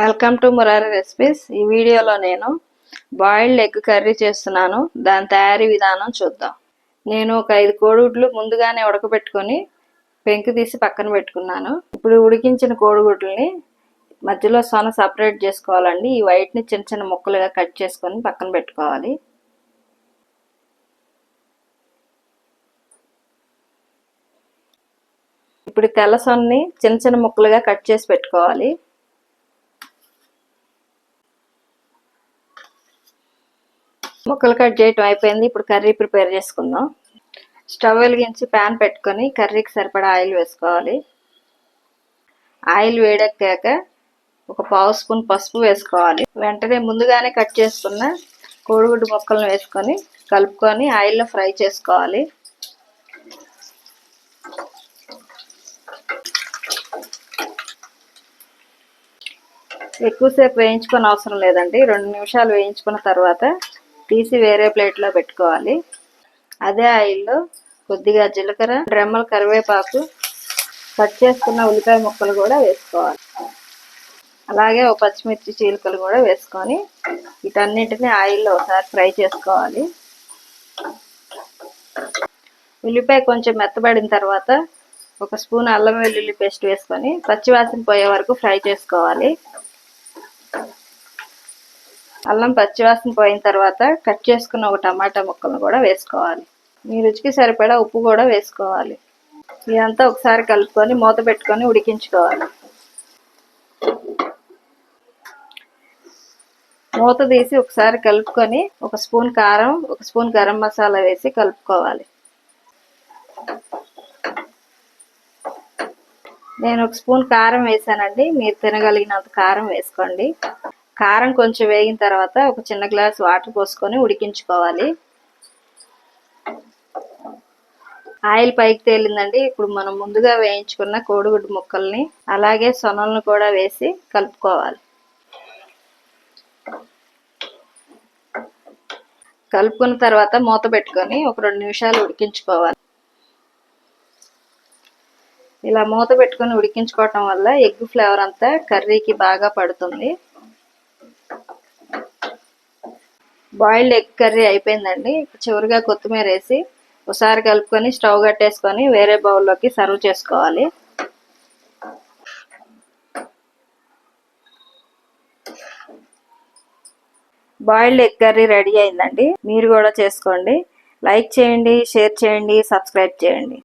Welcome to Murari recipes ఈ వీడియోలో నేను బాయిల్డ్ ఎగ్ కర్రీ చేస్తున్నాను. దాని తయారీ విధానం చూద్దాం. నేను ఒక ఐదు కోడిగుడ్లు ముందుగానే ఉడకబెట్టుకొని పెంకు తీసి పక్కన పెట్టుకున్నాను. ఇప్పుడు ఉడికించిన కోడిగుడ్లని మధ్యలో సొన సపరేట్ చేసుకోవాలండి. ఈ వైట్ని చిన్న చిన్న ముక్కలుగా కట్ చేసుకొని పక్కన పెట్టుకోవాలి. ఇప్పుడు తెల్ల సొన్ని చిన్న చిన్న ముక్కలుగా కట్ చేసి పెట్టుకోవాలి. ముక్కలు కట్ చేయటం అయిపోయింది. ఇప్పుడు కర్రీ ప్రిపేర్ చేసుకుందాం. స్టవ్ వెలిగించి ప్యాన్ పెట్టుకొని కర్రీకి సరిపడా ఆయిల్ వేసుకోవాలి. ఆయిల్ వేడెక్కాక ఒక పావు స్పూన్ పసుపు వేసుకోవాలి. వెంటనే ముందుగానే కట్ చేసుకున్న కోడిగుడ్డు ముక్కలను వేసుకొని కలుపుకొని ఆయిల్లో ఫ్రై చేసుకోవాలి. ఎక్కువసేపు వేయించుకొని అవసరం లేదండి. రెండు నిమిషాలు వేయించుకున్న తర్వాత తీసి వేరే ప్లేట్లో పెట్టుకోవాలి. అదే ఆయిల్లో కొద్దిగా జీలకర్ర రెమ్మల కరివేపాకు కట్ చేసుకున్న ఉల్లిపాయ ముక్కలు కూడా వేసుకోవాలి. అలాగే ఒక పచ్చిమిర్చి చీలికలు కూడా వేసుకొని వీటన్నిటిని ఆయిల్లో ఒకసారి ఫ్రై చేసుకోవాలి. ఉల్లిపాయ కొంచెం మెత్తబడిన తర్వాత ఒక స్పూన్ అల్లం వెల్లుల్లి పేస్ట్ వేసుకొని పచ్చివాసన పోయే వరకు ఫ్రై చేసుకోవాలి. అల్లం పచ్చివాసన పోయిన తర్వాత కట్ చేసుకున్న ఒక టమాటా ముక్కలను కూడా వేసుకోవాలి. మీ రుచికి సరిపడా ఉప్పు కూడా వేసుకోవాలి. ఇదంతా ఒకసారి కలుపుకొని మూత పెట్టుకొని ఉడికించుకోవాలి. మూత తీసి ఒకసారి కలుపుకొని ఒక స్పూన్ కారం ఒక స్పూన్ గరం మసాలా వేసి కలుపుకోవాలి. నేను ఒక స్పూన్ కారం వేసానండి. మీరు తినగలిగినంత కారం వేసుకోండి. కారం కొంచెం వేగిన తర్వాత ఒక చిన్న గ్లాస్ వాటర్ పోసుకొని ఉడికించుకోవాలి. ఆయిల్ పైకి తేలిందండి. ఇప్పుడు మనం ముందుగా వేయించుకున్న కోడిగుడ్డు ముక్కల్ని అలాగే సొనలను కూడా వేసి కలుపుకోవాలి. కలుపుకున్న తర్వాత మూత పెట్టుకొని ఒక రెండు నిమిషాలు ఉడికించుకోవాలి. ఇలా మూత పెట్టుకొని ఉడికించుకోవటం వల్ల ఎగ్ ఫ్లేవర్ అంతా కర్రీకి బాగా పడుతుంది. బాయిల్డ్ ఎగ్ కర్రీ అయిపోయిందండి. చివరిగా కొత్తిమీర వేసి ఒకసారి కలుపుకొని స్టవ్ కట్టేసుకొని వేరే బౌల్లోకి సర్వ్ చేసుకోవాలి. బాయిల్డ్ ఎగ్ కర్రీ రెడీ అయిందండి. మీరు కూడా చేసుకోండి. లైక్ చేయండి షేర్ చేయండి సబ్స్క్రైబ్ చేయండి.